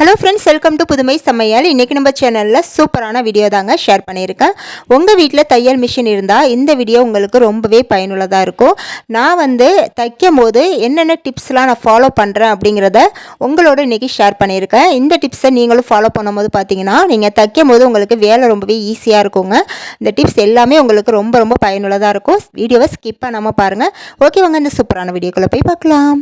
Hello friends welcome to புதுமை சமையல். இன்றைக்கி நம்ம சேனலில் சூப்பரான வீடியோ தாங்க ஷேர் பண்ணியிருக்கேன். உங்கள் வீட்டில் தையல் மிஷின் இருந்தால் இந்த வீடியோ உங்களுக்கு ரொம்பவே பயனுள்ளதாக இருக்கும். நான் வந்து தைக்கும் போது என்னென்ன டிப்ஸ்லாம் நான் ஃபாலோ பண்ணுறேன் அப்படிங்கிறத உங்களோட இன்றைக்கி ஷேர் பண்ணியிருக்கேன். இந்த டிப்ஸை நீங்களும் ஃபாலோ பண்ணும்போது பார்த்தீங்கன்னா நீங்கள் தைக்கும் போது உங்களுக்கு வேலை ரொம்பவே ஈஸியாக இருக்குங்க. இந்த டிப்ஸ் எல்லாமே உங்களுக்கு ரொம்ப ரொம்ப பயனுள்ளதாக இருக்கும். வீடியோவை ஸ்கிப் பண்ணாமல் பாருங்கள் ஓகே வாங்க இந்த சூப்பரான வீடியோக்குள்ளே போய் பார்க்கலாம்.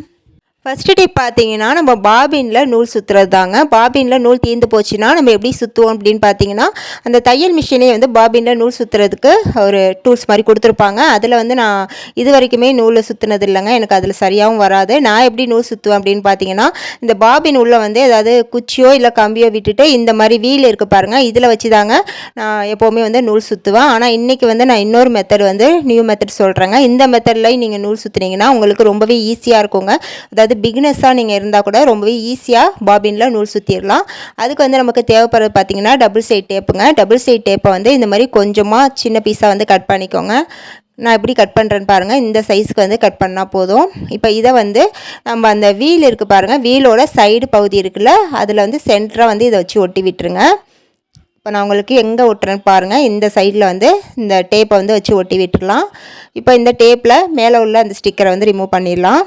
ஃபஸ்ட்டு டிப் பார்த்தீங்கன்னா நம்ம பாபினில் நூல் சுற்றுறது தாங்க பாபினில் நூல் தீர்ந்து போச்சுன்னா நம்ம எப்படி சுற்றுவோம் அப்படின்னு பார்த்தீங்கன்னா அந்த தையல் மிஷினே வந்து பாபினில் நூல் சுற்றுறதுக்கு ஒரு டூல்ஸ் மாதிரி கொடுத்துருப்பாங்க. அதில் வந்து நான் இது வரைக்குமே நூலை சுற்றுனது இல்லைங்க. எனக்கு அதில் சரியாகவும் வராது. நான் எப்படி நூல் சுற்றுவேன் அப்படின்னு பார்த்தீங்கன்னா இந்த பாபின் உள்ளே வந்து ஏதாவது குச்சியோ இல்லை கம்பியோ விட்டுட்டு இந்த மாதிரி வீல் இருக்குது பாருங்கள் இதில் வச்சு தாங்க நான் எப்போவுமே வந்து நூல் சுற்றுவேன் ஆனால் இன்றைக்கி வந்து நான் இன்னொரு மெத்தட் வந்து நியூ மெத்தட் சொல்கிறேங்க இந்த மெத்தடில் நீங்கள் நூல் சுற்றுனீங்கன்னா உங்களுக்கு ரொம்பவே ஈஸியாக இருக்குங்க. அதாவது பிகினஸாக நீங்கள் இருந்தால் கூட ரொம்பவே ஈஸியாக பாபினில் நூல் சுற்றிடலாம் அதுக்கு வந்து நமக்கு தேவைப்படுறது பார்த்தீங்கன்னா டபுள் சைட் டேப்புங்க டபுள் சைட் டேப்பை வந்து இந்த மாதிரி கொஞ்சமாக சின்ன பீஸாக வந்து கட் பண்ணிக்கோங்க. நான் எப்படி கட் பண்ணுறேன்னு பாருங்கள் இந்த சைஸ்க்கு வந்து கட் பண்ணால் போதும். இப்போ இதை வந்து நம்ம அந்த வீல் இருக்குது பாருங்கள் வீலோட சைடு பகுதி இருக்குல்ல அதில் வந்து சென்டராக வந்து இதை வச்சு ஒட்டி விட்டுருங்க. இப்போ நான் உங்களுக்கு எங்கே ஒட்டுறேன்னு பாருங்கள் இந்த சைடில் வந்து இந்த டேப்பை வந்து வச்சு ஒட்டி விட்டுடலாம் இப்போ இந்த டேப்பில் மேலே உள்ள அந்த ஸ்டிக்கரை வந்து ரிமூவ் பண்ணிடலாம்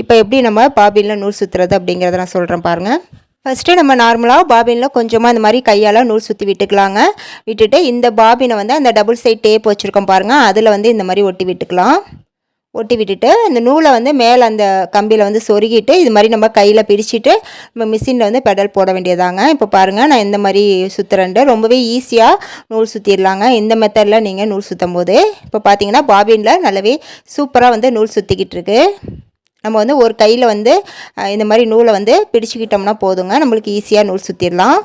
இப்போ எப்படி நம்ம பாபினில் நூல் சுற்றுறது அப்படிங்கிறத நான் சொல்கிறேன் பாருங்கள் ஃபஸ்ட்டு நம்ம நார்மலாக பாபினில் கொஞ்சமாக இந்த மாதிரி கையால் நூல் சுற்றி விட்டுக்கலாங்க. விட்டுட்டு இந்த பாபினை வந்து அந்த டபுள் சைட் டேப் வச்சுருக்கோம் பாருங்கள் அதில் வந்து இந்த மாதிரி ஒட்டி விட்டுக்கலாம். ஒட்டி விட்டுட்டு இந்த நூலை வந்து மேலே அந்த கம்பியில் வந்து சொருகிட்டு இது மாதிரி நம்ம கையில் பிடிச்சிட்டு நம்ம மிஷினில் வந்து பெடல் போட வேண்டியதாங்க. இப்போ பாருங்கள் நான் இந்த மாதிரி சுற்றுறேன்ட்டு ரொம்பவே ஈஸியாக நூல் சுற்றிடலாங்க இந்த மெத்தடில் நீங்கள் நூல் சுற்றும் போது இப்போ பார்த்தீங்கன்னா பாபினில் நல்லாவே சூப்பராக வந்து நூல் சுற்றிக்கிட்டு இருக்குது நம்ம வந்து ஒரு கையில் வந்து இந்த மாதிரி நூலை வந்து பிடிச்சிக்கிட்டோம்னா போதுங்க. நம்மளுக்கு ஈஸியாக நூல் சுற்றிடலாம்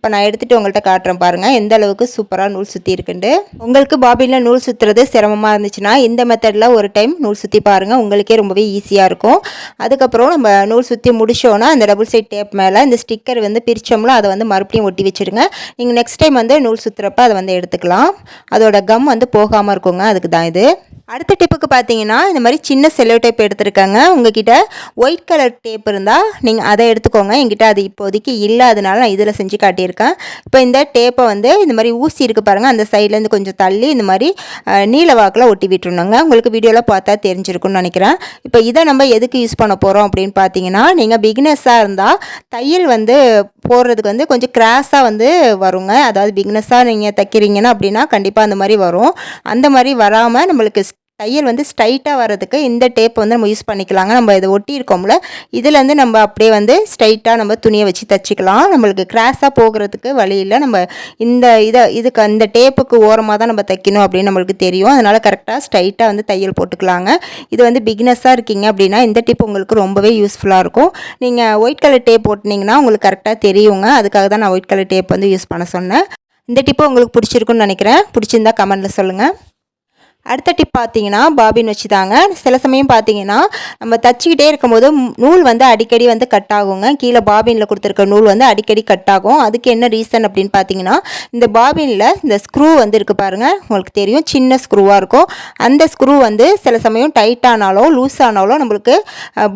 இப்போ நான் எடுத்துகிட்டு உங்கள்கிட்ட காட்டுறேன் பாருங்கள் எந்த அளவுக்கு சூப்பராக நூல் சுற்றி இருக்குண்டு உங்களுக்கு பாபினில் நூல் சுற்றுறது சிரமமாக இருந்துச்சுன்னா இந்த மெத்தடில் ஒரு டைம் நூல் சுற்றி பாருங்கள் உங்களுக்கே ரொம்பவே ஈஸியாக இருக்கும். அதுக்கப்புறம் நம்ம நூல் சுற்றி முடிச்சோன்னா அந்த டபுள் சைட் டேப் மேலே இந்த ஸ்டிக்கர் வந்து பிரித்தோம்ல அதை வந்து மறுபடியும் ஒட்டி வச்சுருங்க. நீங்கள் நெக்ஸ்ட் டைம் வந்து நூல் சுற்றுறப்ப அதை வந்து எடுத்துக்கலாம். அதோட கம் வந்து போகாமல் இருக்குங்க. அதுக்கு தான் இது. அடுத்த டிப்புக்கு பார்த்தீங்கன்னா இந்த மாதிரி சின்ன செல்லோ டேப் எடுத்திருக்காங்க. உங்ககிட்ட ஒயிட் கலர் டேப் இருந்தால் நீங்கள் அதை எடுத்துக்கோங்க. என்கிட்ட அது இப்போதைக்கு இல்லாதனால நான் இதில் செஞ்சு காட்டியிருக்கேன் இப்போ இந்த டேப்பை வந்து இந்த மாதிரி ஊசி இருக்குது பாருங்கள் அந்த சைட்லேருந்து கொஞ்சம் தள்ளி இந்த மாதிரி நீல வாக்கில் ஒட்டி விட்டுருணுங்க. உங்களுக்கு வீடியோவில் பார்த்தா தெரிஞ்சிருக்குன்னு நினைக்கிறேன். இப்போ இதை நம்ம எதுக்கு யூஸ் பண்ண போகிறோம் அப்படின்னு பார்த்தீங்கன்னா நீங்கள் பிகினஸாக இருந்தால் தையல் வந்து போடுறதுக்கு வந்து கொஞ்சம் கிராஸாக வந்து வருங்க. அதாவது பிகினஸாக நீங்கள் தைக்கிறீங்கன்னா அப்படின்னா கண்டிப்பாக அந்த மாதிரி வரும். அந்த மாதிரி வராமல் நம்மளுக்கு தையல் வந்து ஸ்ட்ரைட்டாக வர்றதுக்கு இந்த டேப் வந்து நம்ம யூஸ் பண்ணிக்கலாங்க. நம்ம இதை ஒட்டி இருக்கோம்ல இதுலேருந்து நம்ம அப்படியே வந்து ஸ்ட்ரைட்டாக நம்ம துணியை வச்சு தைச்சிக்கலாம். நம்மளுக்கு கிராஸாக போகிறதுக்கு வழி இல்லை. நம்ம இந்த இதை இதுக்கு அந்த டேப்புக்கு ஓரமாக தான் நம்ம தைக்கணும் அப்படின்னு நம்மளுக்கு தெரியும். அதனால் கரெக்டாக ஸ்ட்ரைட்டாக வந்து தையல் போட்டுக்கலாங்க. இது வந்து பிக்னஸாக இருக்கீங்க அப்படின்னா இந்த டிப் உங்களுக்கு ரொம்பவே யூஸ்ஃபுல்லாக இருக்கும். நீங்கள் ஒயிட் கலர் டேப் போட்டினீங்கன்னா உங்களுக்கு கரெக்டாக தெரியுங்க. அதுக்காக தான் நான் ஒயிட் கலர் டேப் வந்து யூஸ் பண்ண சொன்னேன். இந்த டிப்பு உங்களுக்கு பிடிச்சிருக்குன்னு நினைக்கிறேன். பிடிச்சிருந்தா கமெண்ட்டில் சொல்லுங்கள் அடுத்த டிப் பார்த்தீங்கன்னா பாபின் வச்சு தாங்க சில சமயம் பார்த்தீங்கன்னா நம்ம தச்சுக்கிட்டே இருக்கும்போது நூல் வந்து அடிக்கடி வந்து கட் ஆகுங்க. கீழே பாபினில் கொடுத்துருக்க நூல் வந்து அடிக்கடி கட் ஆகும். அதுக்கு என்ன ரீசன் அப்படின்னு பார்த்தீங்கன்னா இந்த பாபினில் இந்த ஸ்க்ரூ வந்து இருக்குது பாருங்கள் உங்களுக்கு தெரியும் சின்ன ஸ்க்ரூவாக இருக்கும். அந்த ஸ்க்ரூ வந்து சில சமயம் டைட் ஆனாலோ லூஸ் ஆனாலோ நம்மளுக்கு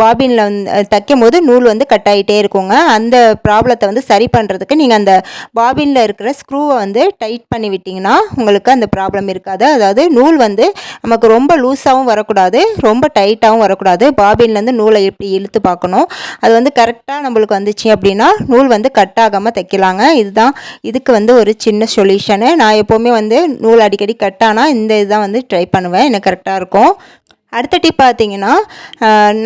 பாபினில் வந்து தைக்கும் போது நூல் வந்து கட் ஆகிட்டே இருக்குங்க. அந்த ப்ராப்ளத்தை வந்து சரி பண்ணுறதுக்கு நீங்கள் அந்த பாபினில் இருக்கிற ஸ்க்ரூவை வந்து டைட் பண்ணி விட்டிங்கன்னா உங்களுக்கு அந்த ப்ராப்ளம் இருக்காது. அதாவது நூல் வந்து வரக்கூடாது நமக்கு ரொம்ப லூஸாகவும் வரக்கூடாது ரொம்ப டைட்டாகவும் வரக்கூடாது. பாபின்லேருந்து நூலை எப்படி இழுத்து பார்க்கணும். அது வந்து கரெக்டாக நம்மளுக்கு வந்துச்சு அப்படின்னா நூல் வந்து கட் ஆகாமல் தைக்கலாங்க. இதுதான் இதுக்கு வந்து ஒரு சின்ன சொல்யூஷனு. நான் எப்போவுமே வந்து நூல் அடிக்கடி கட் ஆனால் இந்த இதுதான் வந்து ட்ரை பண்ணுவேன். எனக்கு கரெக்டாக இருக்கும். அடுத்த டிப் பார்த்தீங்கன்னா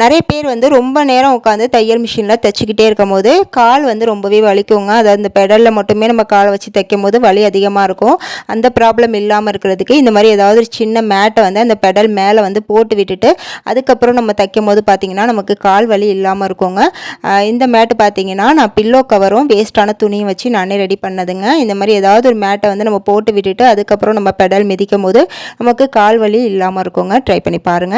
நிறைய பேர் வந்து ரொம்ப நேரம் உட்காந்து தையல் மிஷினில் தைச்சிக்கிட்டே இருக்கும் போது கால் வந்து ரொம்பவே வலிக்குங்க. அதாவது இந்த பெடலில் மட்டுமே நம்ம காலை வச்சு தைக்கும் போது வலி அதிகமாக இருக்கும். அந்த ப்ராப்ளம் இல்லாமல் இருக்கிறதுக்கு இந்த மாதிரி ஏதாவது ஒரு சின்ன மேட்டை வந்து அந்த பெடல் மேலே வந்து போட்டு விட்டுட்டு அதுக்கப்புறம் நம்ம தைக்கும் போது பார்த்திங்கன்னா நமக்கு கால் வலி இல்லாமல் இருக்குங்க. இந்த மேட்டு பார்த்தீங்கன்னா நான் பில்லோ கவரும் வேஸ்ட்டான துணியும் வச்சு நானே ரெடி பண்ணதுங்க. இந்த மாதிரி ஏதாவது ஒரு மேட்டை வந்து நம்ம போட்டு விட்டுட்டு அதுக்கப்புறம் நம்ம பெடல் மிதிக்கும் போது நமக்கு கால் வலி இல்லாமல் இருக்குங்க. ட்ரை பண்ணி பாருங்கள்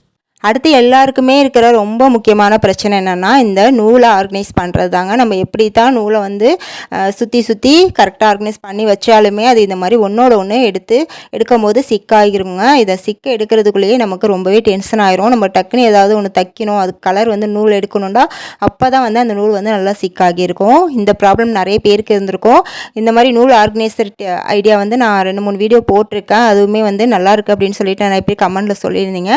அடுத்து எல்லாருக்குமே இருக்கிற ரொம்ப முக்கியமான பிரச்சனை என்னென்னா இந்த நூலை ஆர்கனைஸ் பண்ணுறது தாங்க நம்ம எப்படி தான் நூலை வந்து சுற்றி சுற்றி கரெக்டாக ஆர்கனைஸ் பண்ணி வச்சாலுமே அது இந்த மாதிரி ஒன்றோட ஒன்று எடுத்து எடுக்கும் போது சிக்காகிருங்க இதை சிக்க எடுக்கிறதுக்குள்ளேயே நமக்கு ரொம்பவே டென்ஷன் ஆயிரும். நம்ம டக்குன்னு ஏதாவது ஒன்று தைக்கணும் அது கலர் வந்து நூல் எடுக்கணும்டா அப்போ தான் வந்து அந்த நூல் வந்து நல்லா சிக்காகியிருக்கும் இந்த ப்ராப்ளம் நிறைய பேருக்கு இருந்திருக்கும். இந்த மாதிரி நூல் ஆர்கனைசர் ஐடியா வந்து நான் ரெண்டு மூணு வீடியோ போட்டிருக்கேன். அதுவுமே வந்து நல்லா இருக்குது அப்படின்னு சொல்லிட்டு நிறைய பேர் கமெண்ட்டில் சொல்லியிருந்தீங்க.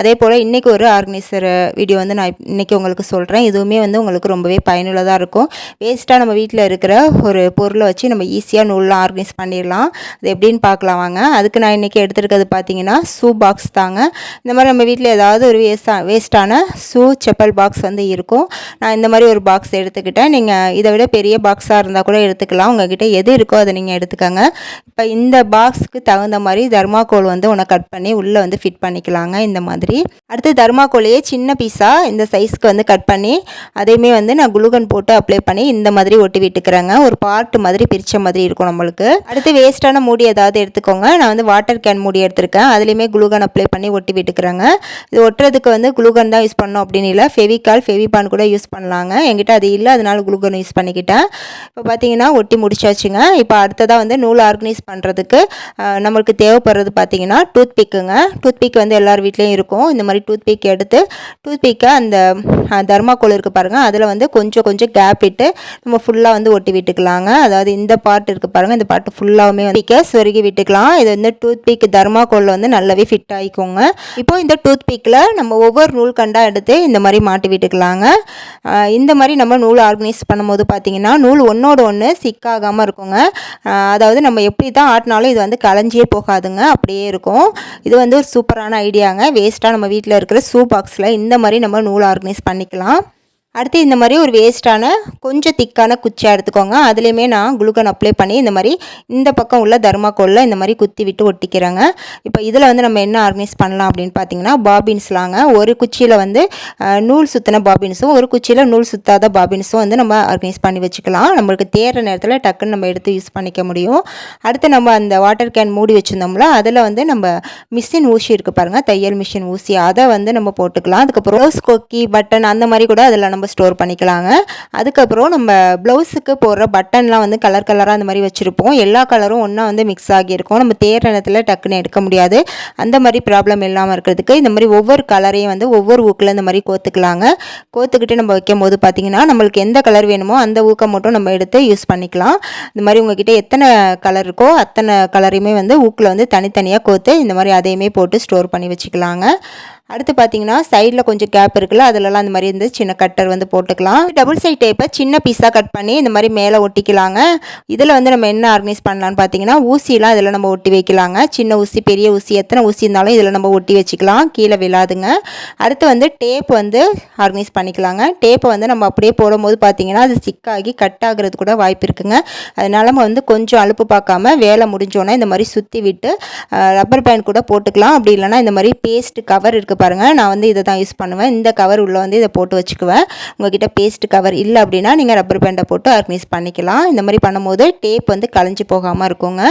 அதே போல் இன்றைக்கி ஒரு ஆர்கனைசர் வீடியோ வந்து நான் இன்றைக்கி உங்களுக்கு சொல்கிறேன் இதுவுமே வந்து உங்களுக்கு ரொம்பவே பயனுள்ளதாக இருக்கும். வேஸ்ட்டாக நம்ம வீட்டில் இருக்கிற ஒரு பொருளை வச்சு நம்ம ஈஸியாக நூல்லாம் ஆர்கனைஸ் பண்ணிடலாம். அது எப்படின்னு பார்க்கலாம் வாங்க. அதுக்கு நான் இன்றைக்கி எடுத்துருக்கிறது பார்த்தீங்கன்னா ஷூ பாக்ஸ் தாங்க. இந்த மாதிரி நம்ம வீட்டில் ஏதாவது ஒரு வேஸ்டா வேஸ்ட்டான ஷூ செப்பல் பாக்ஸ் வந்து இருக்கும். நான் இந்த மாதிரி ஒரு பாக்ஸ் எடுத்துக்கிட்டேன். நீங்கள் இதை விட பெரிய பாக்ஸாக இருந்தால் கூட எடுத்துக்கலாம். உங்ககிட்ட எது இருக்கோ அதை நீங்கள் எடுத்துக்கோங்க. இப்போ இந்த பாக்ஸுக்கு தகுந்த மாதிரி தர்மாக்கோல் வந்து உன்னை கட் பண்ணி உள்ளே வந்து ஃபிட் பண்ணிக்கலாங்க. இந்த மாதிரி. அடுத்து தர்மாக்கோலையே சின்ன பீஸாக இந்த சைஸ்க்கு வந்து கட் பண்ணி அதையுமே வந்து நான் குளுகன் போட்டு அப்ளை பண்ணி இந்த மாதிரி ஒட்டி விட்டுக்கிறேங்க. ஒரு பார்ட்டு மாதிரி பிரித்த மாதிரி இருக்கும் நம்மளுக்கு. அடுத்து வேஸ்ட்டான மூடி ஏதாவது எடுத்துக்கோங்க. நான் வந்து வாட்டர் கேன் மூடி எடுத்திருக்கேன். அதுலேயுமே குளுகன் அப்ளை பண்ணி ஒட்டி விட்டுக்கிறேங்க. இது ஒட்டுறதுக்கு வந்து குளுகன் தான் யூஸ் பண்ணோம் அப்படின்னு இல்லை. ஃபெவிகால் ஃபெவிபான் கூட யூஸ் பண்ணலாங்க. என்கிட்ட அது இல்லை அதனால குளுகன் யூஸ் பண்ணிக்கிட்டேன். இப்போ பார்த்தீங்கன்னா ஒட்டி முடிச்சாச்சுங்க. இப்போ அடுத்ததாக வந்து நூல் ஆர்கனைஸ் பண்ணுறதுக்கு நம்மளுக்கு தேவைப்படுறது பார்த்தீங்கன்னா டூத் பிக்குங்க டூத் பிக் வந்து எல்லார் வீட்லேயும் இருக்கும். இந்த மாதிரி டூத்பிக் எடுத்து டூத்பிக்கை அந்த தர்மாக்கோல் இருக்குது பாருங்கள் அதில் வந்து கொஞ்சம் கொஞ்சம் கேப் விட்டு நம்ம ஃபுல்லாக வந்து ஒட்டி விட்டுக்கலாங்க. அதாவது இந்த பார்ட் இருக்குது பாருங்கள் இந்த பார்ட் ஃபுல்லாகவுமே வந்து பிக்கை சொருகி விட்டுக்கலாம். இது வந்து டூத்பிக் தர்மாக்கோலில் வந்து நல்லாவே ஃபிட் ஆகிக்கோங்க இப்போ இந்த டூத்பிக்கில் நம்ம ஒவ்வொரு நூல் கண்டா எடுத்து இந்த மாதிரி மாட்டி விட்டுக்கலாங்க. இந்த மாதிரி நம்ம நூல் ஆர்கனைஸ் பண்ணும்போது பார்த்தீங்கன்னா நூல் ஒன்றோட ஒன்று சிக்காகாமல் இருக்குங்க. அதாவது நம்ம எப்படி தான் ஆட்டினாலும் இது வந்து களைஞ்சியே போகாதுங்க. அப்படியே இருக்கும். இது வந்து ஒரு சூப்பரான ஐடியாங்க வேஸ்ட்டாக நம்ம வீட்டில் இருக்கிற ஷூ பாக்ஸில் இந்த மாதிரி நம்ம நூல் ஆர்கனைஸ் பண்ணிக்கலாம். அடுத்து இந்த மாதிரி ஒரு வேஸ்ட்டான கொஞ்சம் திக்கான குச்சியாக எடுத்துக்கோங்க. அதுலேயுமே நான் குளுக்கன் அப்ளை பண்ணி இந்த மாதிரி இந்த பக்கம் உள்ள தர்மாக்கோலில் இந்த மாதிரி குத்தி விட்டு ஒட்டிக்கிறேங்க. இப்போ இதில் வந்து நம்ம என்ன ஆர்கனைஸ் பண்ணலாம் அப்படின்னு பார்த்தீங்கன்னா பாபின்ஸ்லாங்க ஒரு குச்சியில் வந்து நூல் சுற்றின பாபின்ஸும் ஒரு குச்சியில் நூல் சுற்றாத பாபின்ஸும் வந்து நம்ம ஆர்கனைஸ் பண்ணி வச்சுக்கலாம். நம்மளுக்கு தேர்ற நேரத்தில் டக்குன்னு நம்ம எடுத்து யூஸ் பண்ணிக்க முடியும். அடுத்து நம்ம அந்த வாட்டர் கேன் மூடி வச்சுருந்தோம்ல அதில் வந்து நம்ம மிஷின் ஊசி இருக்குது பாருங்கள் தையல் மிஷின் ஊசி அதை வந்து நம்ம போட்டுக்கலாம். அதுக்கப்புறம் ரோஸ் கொக்கி பட்டன் அந்த மாதிரி கூட அதில் நம்ம ஸ்டோர் பண்ணிக்கலாங்க. அதுக்கப்புறம் நம்ம ப்ளவுஸுக்கு போடுற பட்டன்லாம் வந்து கலர் கலராக அந்த மாதிரி வச்சுருப்போம். எல்லா கலரும் ஒன்றா வந்து மிக்ஸ் ஆகியிருக்கும். நம்ம தேர் நேரத்தில் டக்குன்னு எடுக்க முடியாது. அந்த மாதிரி ப்ராப்ளம் இல்லாமல் இருக்கிறதுக்கு இந்த மாதிரி ஒவ்வொரு கலரையும் வந்து ஒவ்வொரு ஊக்கில் இந்த மாதிரி கோத்துக்கலாங்க. கோத்துக்கிட்டு நம்ம வைக்கும் போது பார்த்திங்கன்னா நம்மளுக்கு எந்த கலர் வேணுமோ அந்த ஊக்கம் மட்டும் நம்ம எடுத்து யூஸ் பண்ணிக்கலாம். இந்த மாதிரி உங்ககிட்ட எத்தனை கலர் இருக்கோ அத்தனை கலரையுமே வந்து ஊக்கில் வந்து தனித்தனியாக கோத்து இந்த மாதிரி அதையுமே போட்டு ஸ்டோர் பண்ணி வச்சுக்கலாங்க. அடுத்து பார்த்தீங்கன்னா சைடில் கொஞ்சம் கேப் இருக்குல்ல அதிலலாம் அந்த மாதிரி இருந்து சின்ன கட்டர் வந்து போட்டுக்கலாம். டபுள் சைட் டேப்பை சின்ன பீஸாக கட் பண்ணி இந்த மாதிரி மேலே ஒட்டிக்கலாங்க. இதில் வந்து நம்ம என்ன ஆர்கனைஸ் பண்ணலான்னு பார்த்தீங்கன்னா ஊசிலாம் இதில் நம்ம ஒட்டி வைக்கலாங்க. சின்ன ஊசி பெரிய ஊசி எத்தனை ஊசி இருந்தாலும் இதில் நம்ம ஒட்டி வச்சுக்கலாம். கீழே விழாதுங்க. அடுத்து வந்து டேப் வந்து ஆர்கனைஸ் பண்ணிக்கலாங்க. டேப்பை வந்து நம்ம அப்படியே போடும்போது பார்த்தீங்கன்னா அது சிக்காகி கட் ஆகிறது கூட வாய்ப்பு இருக்குங்க. அதனால நம்ம வந்து கொஞ்சம் அழுப்பு பார்க்காம வேலை முடிஞ்சோன்னா இந்த மாதிரி சுற்றி விட்டு ரப்பர் பேண்ட் கூட போட்டுக்கலாம். அப்படி இல்லைனா இந்த மாதிரி பேஸ்ட் கவர் இருக்குது பாருங்கள் நான் வந்து இதை தான் யூஸ் பண்ணுவேன். இந்த கவர் உள்ளே வந்து இதை போட்டு வச்சுக்குவேன். உங்ககிட்ட பேஸ்ட் கவர் இல்லை அப்படின்னா நீங்கள் ரப்பர் பேண்டை போட்டு ஆர்கனைஸ் பண்ணிக்கலாம். இந்த மாதிரி பண்ணும்போது டேப் வந்து கலைஞ்சி போகாமல் இருக்குங்க.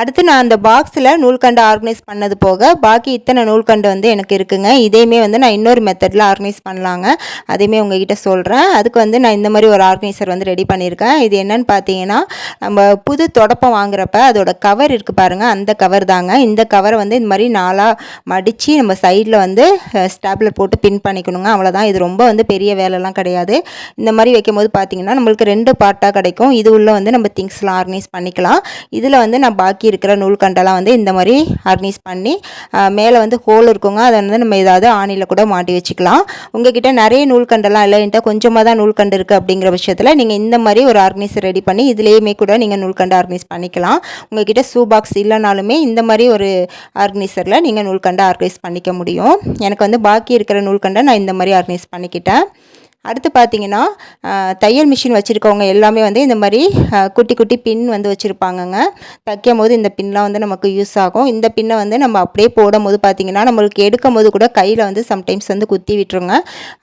அடுத்து நான் அந்த பாக்ஸில் நூல்கண்டு ஆர்கனைஸ் பண்ணது போக பாக்கி இத்தனை நூல்கண்டு வந்து எனக்கு இருக்குங்க. இதையுமே வந்து நான் இன்னொரு மெத்தடில் ஆர்கனைஸ் பண்ணலாங்க. அதையுமே உங்ககிட்ட சொல்கிறேன் அதுக்கு வந்து நான் இந்த மாதிரி ஒரு ஆர்கனைசர் வந்து ரெடி பண்ணியிருக்கேன். இது என்னென்னு பார்த்தீங்கன்னா நம்ம புது தொடப்பம் வாங்குறப்ப அதோட கவர் இருக்குது பாருங்கள் அந்த கவர் தாங்க. இந்த கவரை வந்து இந்த மாதிரி நாளாக மடித்து நம்ம சைடில் வந்து ஸ்டாப்லர் போட்டு பின் பண்ணிக்கணுங்க. அவ்வளோதான் இது ரொம்ப வந்து பெரிய வேலைலாம் கிடையாது. இந்த மாதிரி வைக்கும்போது பார்த்தீங்கன்னா நம்மளுக்கு ரெண்டு பார்ட்டாக கிடைக்கும். இது உள்ள வந்து நம்ம திங்ஸ்லாம் ஆர்கனைஸ் பண்ணிக்கலாம். இதில் வந்து நான் பாக்கி இருக்கிற நூல்கண்டெல்லாம் வந்து இந்த மாதிரி அர்னிஸ் பண்ணி மேலே வந்து ஹோல் இருக்குங்க. அதை வந்து நம்ம ஏதாவது ஆணியில் கூட மாட்டி வச்சுக்கலாம். உங்ககிட்ட நிறைய நூல்கண்டெல்லாம் இல்லை. என்கிட்ட கொஞ்சமாக தான் நூல்கண்டு இருக்குது அப்படிங்கிற விஷயத்தில் நீங்கள் இந்த மாதிரி ஒரு ஆர்கனைசர் ரெடி பண்ணி இதுலேயுமே கூட நீங்கள் நூல்கண்டு ஆர்னிஸ் பண்ணிக்கலாம். உங்ககிட்ட ஷூ பாக்ஸ் இல்லைனாலுமே இந்த மாதிரி ஒரு ஆர்கனைசரில் நீங்கள் நூல்கண்டை ஆர்கனைஸ் பண்ணிக்க முடியும். எனக்கு வந்து பாக்கி இருக்கிற நூல்கண்டை நான் இந்த மாதிரி ஆர்கனைஸ் பண்ணிக்கிட்டேன். அடுத்து பார்த்தீங்கன்னா தையல் மிஷின் வச்சுருக்கவங்க எல்லாமே வந்து இந்த மாதிரி குட்டி குட்டி பின் வந்து வச்சுருப்பாங்கங்க. தைக்கும் போது இந்த பின்லாம் வந்து நமக்கு யூஸ் ஆகும். இந்த பின்னை வந்து நம்ம அப்படியே போடும் போது பார்த்திங்கன்னா நம்மளுக்கு எடுக்கும் போது கூட கையில் வந்து சம்டைம்ஸ் வந்து குத்தி விட்டுருங்க.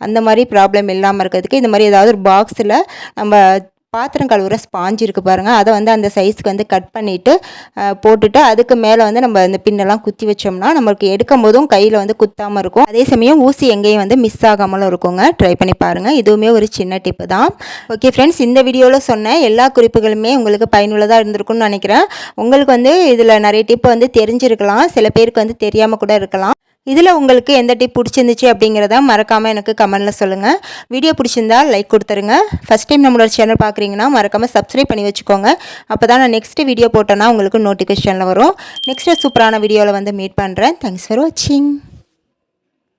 அந்த மாதிரி ப்ராப்ளம் இல்லாமல் இருக்கிறதுக்கு இந்த மாதிரி ஏதாவது ஒரு பாக்ஸில் நம்ம பாத்திரம் கழுவுற ஸ்பாஞ்சு இருக்குது பாருங்கள் அதை வந்து அந்த சைஸ்க்கு வந்து கட் பண்ணிவிட்டு போட்டுட்டு அதுக்கு மேலே வந்து நம்ம இந்த பின்னெல்லாம் குத்தி வச்சோம்னா நம்மளுக்கு எடுக்கும் போதும் கையில் வந்து குத்தாமல் இருக்கும். அதே சமயம் ஊசி எங்கேயும் வந்து மிஸ் ஆகாமலும் இருக்குங்க. ட்ரை பண்ணி பாருங்கள் இதுவுமே ஒரு சின்ன டிப்பு தான். ஓகே ஃப்ரெண்ட்ஸ் இந்த வீடியோவில் சொன்ன எல்லா குறிப்புகளுமே உங்களுக்கு பயனுள்ளதாக இருந்திருக்கும்னு நினைக்கிறேன். உங்களுக்கு வந்து இதில் நிறைய டிப்பு வந்து தெரிஞ்சிருக்கலாம். சில பேருக்கு வந்து தெரியாமல் கூட இருக்கலாம். இதில் உங்களுக்கு எந்த டிப் பிடிச்சிருந்துச்சு அப்படிங்கிறத மறக்காமல் எனக்கு கமெண்டில் சொல்லுங்கள் வீடியோ பிடிச்சிருந்தா லைக் கொடுத்துருங்க. ஃபஸ்ட் டைம் நம்மளோட சேனல் பார்க்குறீங்கன்னா மறக்காமல் சப்ஸ்கிரைப் பண்ணி வச்சுக்கோங்க. அப்போ தான் நான் நெக்ஸ்ட் வீடியோ போட்டேன்னா உங்களுக்கு நோட்டிஃபிகேஷனில் வரும். நெக்ஸ்ட்டு சூப்பரான வீடியோவில் வந்து மீட் பண்ணுறேன் தேங்க்ஸ் ஃபார் வாட்சிங்